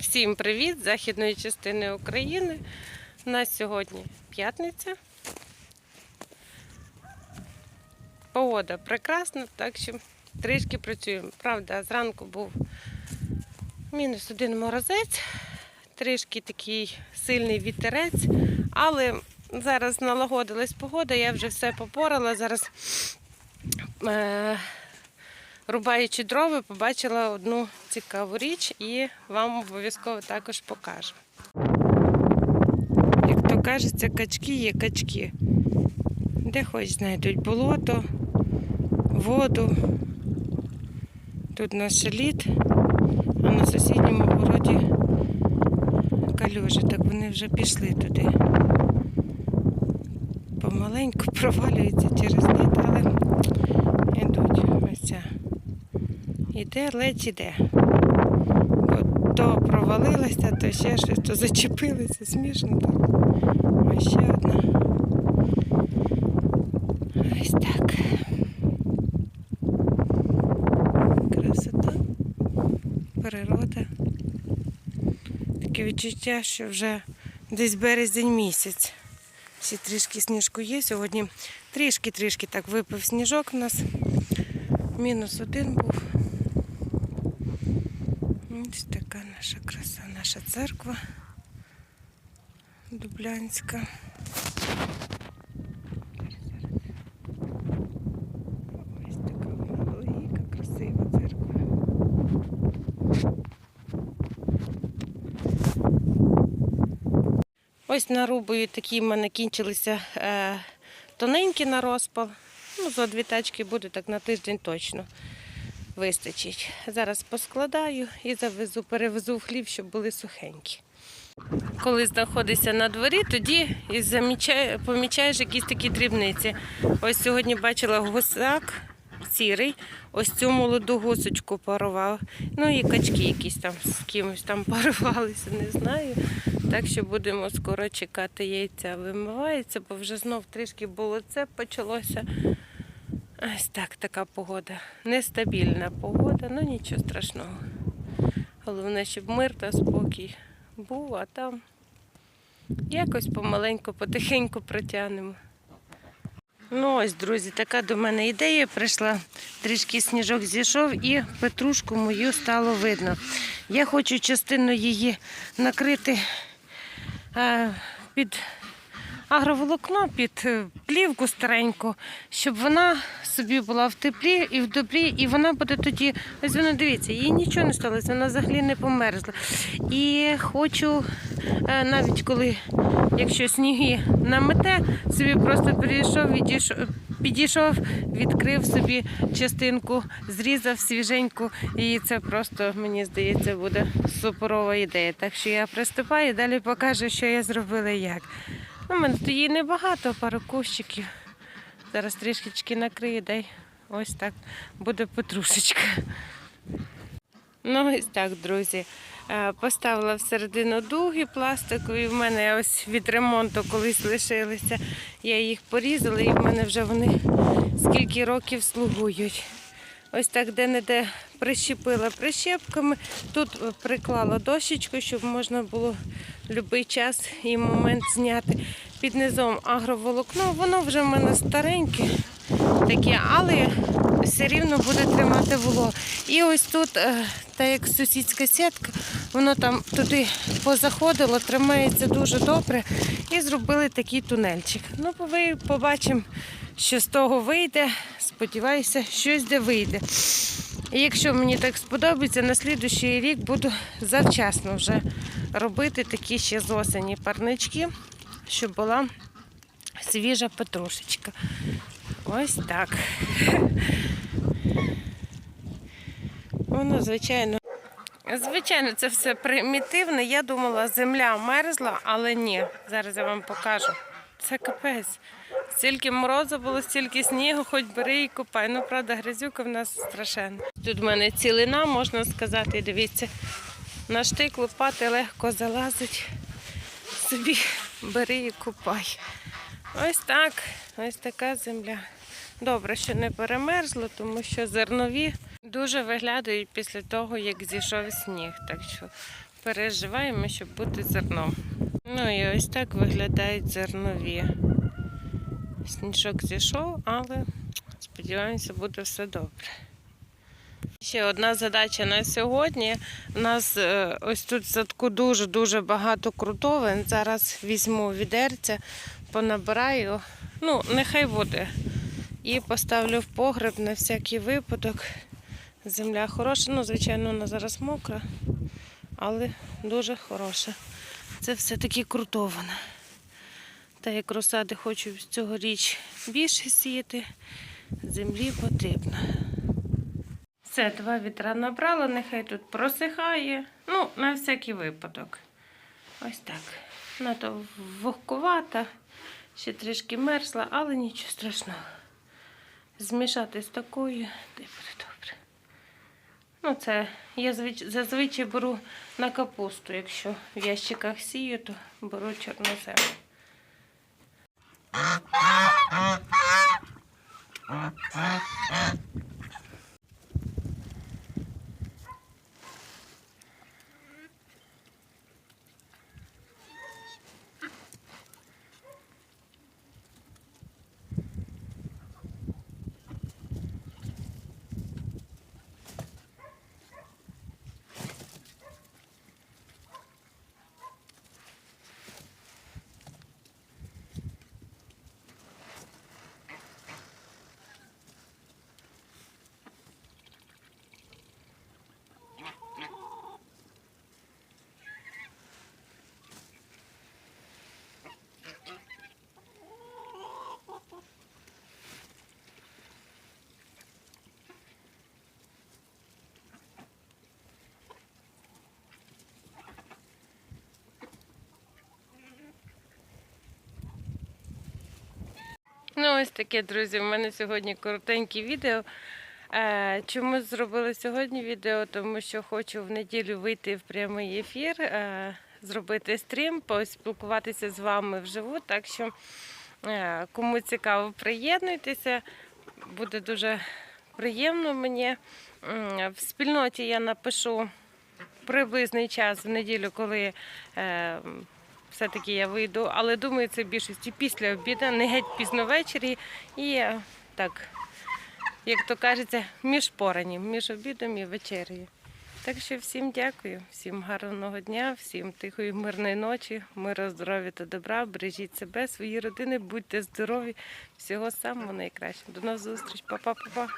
Всім привіт з західної частини України. У нас сьогодні п'ятниця. Погода прекрасна, так що трішки працюємо. Правда, зранку був мінус один морозець, трішки такий сильний вітерець, але зараз налагодилась погода, я вже все попорала. Зараз е- рубаючи дрова, побачила одну цікаву річ і вам обов'язково також покажу. Як то кажеться, качки є качки. Де хоч знайдуть болото, воду. Тут наш шаліт, а на сусідньому городі калюжі. Так вони вже пішли туди. Помаленьку провалюються через лід, але йдуть. Ось ця. Іде, ледь іде. То провалилася, то ще щось, то зачепилися, смішно так. Ось ще одна. Ось так. Красота, природа. Таке відчуття, що вже десь березень місяць. Всі трішки сніжку є. Сьогодні трішки-трішки так випив сніжок у нас. Мінус один був. Ось така наша краса, наша церква Дублянська. Ось така велика, красива церква. Ось нарубую такі в мене кінчилися е, тоненькі на розпал. Ну, зо дві тачки буде так на тиждень точно вистачить. Зараз поскладаю і завезу, перевезу в хліб, щоб були сухенькі. Коли знаходишся на дворі, тоді і помічаєш якісь такі дрібниці. Ось сьогодні бачила гусак сірий, ось цю молоду гусочку парував. Ну і качки якісь там з кимось там парувалися, не знаю. Так що будемо скоро чекати яйця. Вимивається, бо вже знов трішки було це почалося. Ось так, така погода. Нестабільна погода, ну нічого страшного. Головне, щоб мир та спокій був, а там якось помаленьку, потихеньку протягнемо. Ну ось, друзі, така до мене ідея прийшла. Трішки сніжок зійшов і петрушку мою стало видно. Я хочу частину її накрити під агроволокно під е, плівку стареньку, щоб вона собі була в теплі і в добрі, і вона буде тоді. Ось вона дивіться, їй нічого не сталося, вона взагалі не померзла. І хочу, е, навіть коли, якщо сніги намете, собі просто підійшов, відійшов. Підійшов, відкрив собі частинку, зрізав свіженьку, і це просто, мені здається, буде суперова ідея. Так що я приступаю і далі покажу, що я зробила і як. Ну, У мене тут її небагато, пару кущиків. Зараз трішечки накрию, дай ось так буде петрушечка. Ну, ось так, друзі. Е, Поставила всередину дуги пластикові. В мене ось від ремонту колись лишилися. Я їх порізала і в мене вже вони скільки років слугують. Ось так де-не-де прищепила прищепками. Тут приклала дощечку, щоб можна було в будь-який час і момент зняти. Під низом агроволокно, воно вже в мене стареньке таке, але все рівно буде тримати вологу. І ось тут, е, так як сусідська сітка, воно там туди позаходило, тримається дуже добре. І зробили такий тунельчик. Ну, побачимо, що з того вийде. Сподіваюся, щось де вийде. І якщо мені так сподобається, на слідуючий рік буду завчасно вже робити такі ще з осені парнички, щоб була свіжа петрушечка. Ось так. Воно, звичайно. Звичайно, це все примітивне. Я думала, земля мерзла, але ні. Зараз я вам покажу. Це капець. Стільки морозу було, стільки снігу, хоч бери і купай. Ну, правда, грязюка в нас страшенна. Тут в мене цілина, можна сказати, дивіться. На штик лопати легко залазить. Собі бери і купай. Ось так, ось така земля. Добре, що не перемерзло, тому що зернові дуже виглядають після того, як зійшов сніг. Так що переживаємо, щоб бути зерном. Ну і ось так виглядають зернові. Сніжок зійшов, але сподіваємося, буде все добре. Ще одна задача на сьогодні. У нас е, ось тут в садку дуже-дуже багато крутовин. Зараз візьму відерця, понабираю. Ну, нехай буде. І поставлю в погреб на всякий випадок. Земля хороша. Ну, звичайно, вона зараз мокра, але дуже хороша. Це все-таки крутовина. Та як розсади хочу цьогоріч більше сіяти, землі потрібно. Все, два вітра набрала, нехай тут просихає. Ну, на всякий випадок. Ось так. Вона то вогкувата, ще трішки мерзла, але нічого страшного. Змішати з такою, та буде добре. Ну, це я зазвичай беру на капусту. Якщо в ящиках сію, то беру чорнозем. Ось таке, друзі. У мене сьогодні коротеньке відео. Е, Чому зробила сьогодні відео? Тому що хочу в неділю вийти в прямий ефір, е, зробити стрім, поспілкуватися з вами вживу. Так що, е, кому цікаво, приєднуйтеся. Буде дуже приємно мені. В спільноті я напишу приблизний час в неділю, коли. Все-таки я вийду, але думаю, це більшості після обіду, не геть пізно ввечері. І так, як то кажеться, між поранням, між обідом і вечерею. Так що всім дякую, всім гарного дня, всім тихої, мирної ночі, миру, здоров'я та добра. Бережіть себе, свої родини, будьте здорові, всього самого найкращого. До нових зустріч, па-па-па-па.